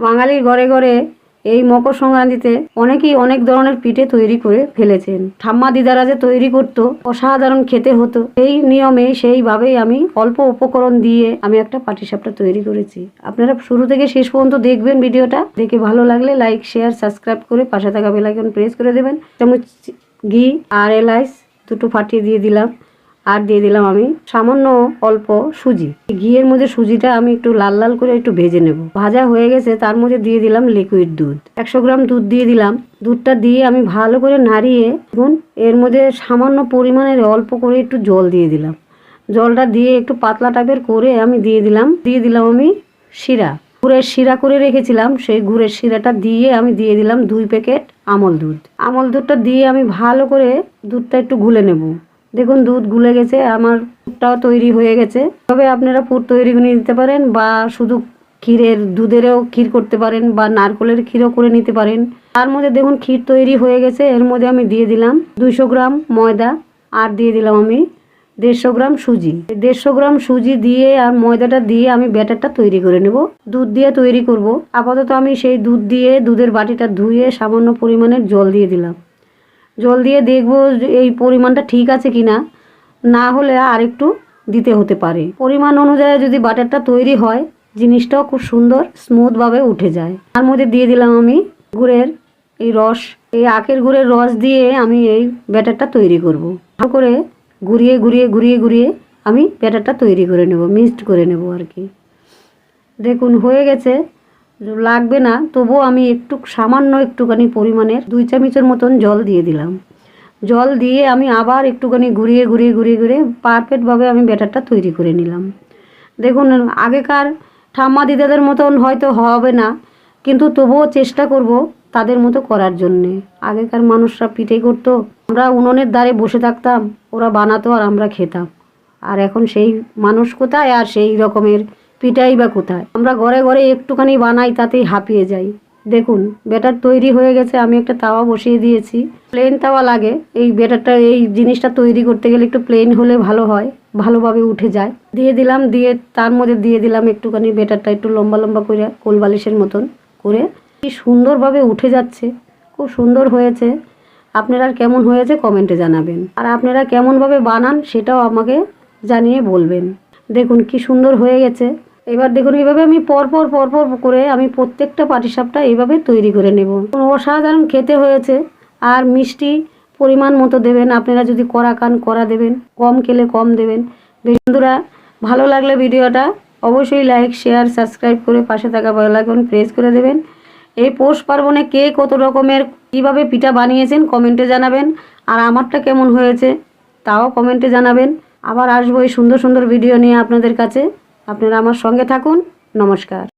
বাঙালির ঘরে ঘরে এই মকর সংক্রান্তিতে অনেকেই অনেক ধরনের পিঠে তৈরি করে ফেলেছেন। ঠাম্মা দিদারা যে তৈরি করতো, অসাধারণ খেতে হতো এই নিয়মে সেইভাবেই আমি অল্প উপকরণ দিয়ে আমি একটা পাটিসাপটা তৈরি করেছি। আপনারা শুরু থেকে শেষ পর্যন্ত দেখবেন ভিডিওটা। দেখে ভালো লাগলে লাইক, শেয়ার, সাবস্ক্রাইব করে পাশে থাকা বেলাইকন প্রেস করে দেবেন। চামচ, ঘি, আর এলাইচ দুটো ফাটিয়ে দিয়ে দিলাম। আর দিয়ে দিলাম আমি সামান্য অল্প সুজি। ঘিয়ের মধ্যে সুজিটা আমি একটু লাল লাল করে একটু ভেজে নেব। ভাজা হয়ে গেছে, তার মধ্যে দিয়ে দিলাম লিকুইড দুধ। একশো গ্রাম দুধ দিয়ে দিলাম। দুধটা দিয়ে আমি ভালো করে নাড়িয়ে এখন এর মধ্যে সামান্য পরিমাণের অল্প করে একটু জল দিয়ে দিলাম। জলটা দিয়ে একটু পাতলা টাইপের করে আমি দিয়ে দিলাম। দিয়ে দিলাম আমি শিরা। গুড়ের শিরা করে রেখেছিলাম, সেই গুড়ের শিরাটা দিয়ে আমি দিয়ে দিলাম দুই প্যাকেট আমল দুধ। আমল দুধটা দিয়ে আমি ভালো করে দুধটা একটু গুলে নেব। দেখুন দুধ গুলে গেছে, আমার পুরটাও তৈরি হয়ে গেছে। তবে আপনারা পুর তৈরি করে নিতে পারেন বা শুধু ক্ষীরের, দুধেরও ক্ষীর করতে পারেন বা নারকলের ক্ষীরও করে নিতে পারেন। তার মধ্যে দেখুন ক্ষীর তৈরি হয়ে গেছে, এর মধ্যে আমি দিয়ে দিলাম দুইশো গ্রাম ময়দা, আর দিয়ে দিলাম আমি দেড়শো গ্রাম সুজি। দেড়শো গ্রাম সুজি দিয়ে আর ময়দাটা দিয়ে আমি ব্যাটারটা তৈরি করে নেব। দুধ দিয়ে তৈরি করব। আপাতত আমি সেই দুধ দিয়ে, দুধের বাটিটা ধুয়ে সামান্য পরিমাণের জল দিয়ে দিলাম। জল দিয়ে দেখব এই পরিমাণটা ঠিক আছে কি না না হলে আর একটু দিতে হতে পারে। পরিমাণ অনুযায়ী যদি বাটারটা তৈরি হয়, জিনিসটাও খুব সুন্দর স্মুথভাবে উঠে যায়। তার মধ্যে দিয়ে দিলাম আমি গুড়ের এই রস। এই আখের গুড়ের রস দিয়ে আমি এই ব্যাটারটা তৈরি করব। ভালো করে ঘুরিয়ে ঘুরিয়ে ঘুরিয়ে ঘুরিয়ে আমি ব্যাটারটা তৈরি করে নেব, মিক্সড করে নেব আর কি। দেখুন, হয়ে গেছে। লাগবে না, তবুও আমি একটু সামান্য একটুখানি পরিমাণের দুই চামচের মতন জল দিয়ে দিলাম। জল দিয়ে আমি আবার একটুখানি ঘুরিয়ে ঘুরিয়ে ঘুরিয়ে ঘুরিয়ে পারফেক্টভাবে আমি ব্যাটারটা তৈরি করে নিলাম। দেখুন, আগেকার ঠাম্মা দিদাদের মতন হয়তো হবে না, কিন্তু তবুও চেষ্টা করব তাদের মতো করার জন্যে। আগেকার মানুষরা পিঠে করতো, আমরা উনুনের দ্বারে বসে থাকতাম, ওরা বানাতো আর আমরা খেতাম। আর এখন সেই মানুষ কোথায়? আর সেই রকমের পিঠাই বা কোথায়? আমরা ঘরে ঘরে একটুখানি বানাই, তাতেই হাঁপিয়ে যাই। দেখুন, ব্যাটার তৈরি হয়ে গেছে, আমি একটা তাওয়া বসিয়ে দিয়েছি। প্লেন তাওয়া লাগে, এই ব্যাটারটা, এই জিনিসটা তৈরি করতে গেলে একটু প্লেন হলে ভালো হয়, ভালোভাবে উঠে যায়। দিয়ে দিলাম, দিয়ে তার মধ্যে দিয়ে দিলাম একটুখানি ব্যাটারটা, একটু লম্বা লম্বা করে কোলবালিশের মতন করে। কি সুন্দরভাবে উঠে যাচ্ছে, খুব সুন্দর হয়েছে। আপনারা কেমন হয়েছে কমেন্টে জানাবেন। আর আপনারা কেমনভাবে বানান, সেটাও আমাকে জানিয়ে বলবেন। দেখুন, কি সুন্দর হয়ে গেছে। এবার দেখুন, এইভাবে আমি পরপর পরপর করে আমি প্রত্যেকটা পাটিসাপটা এইভাবে তৈরি করে নেব। অসাধারণ খেতে হয়েছে, আর মিষ্টি পরিমাণ মতো দেবেন। আপনারা যদি কড়া কান করা দেবেন, কম খেলে কম দেবেন। বন্ধুরা, ভালো লাগলে ভিডিওটা অবশ্যই লাইক শেয়ার সাবস্ক্রাইব করে পাশে থাকা বেল আইকন প্রেস করে দেবেন। এই পৌষ পার্বণে কে কত রকমের, কীভাবে পিঠা বানিয়েছেন কমেন্টে জানাবেন। আর আমারটা কেমন হয়েছে, তাও কমেন্টে জানাবেন। আবার আসব এই সুন্দর সুন্দর ভিডিও নিয়ে আপনাদের কাছে। আপনারা আমার সঙ্গে থাকুন। নমস্কার।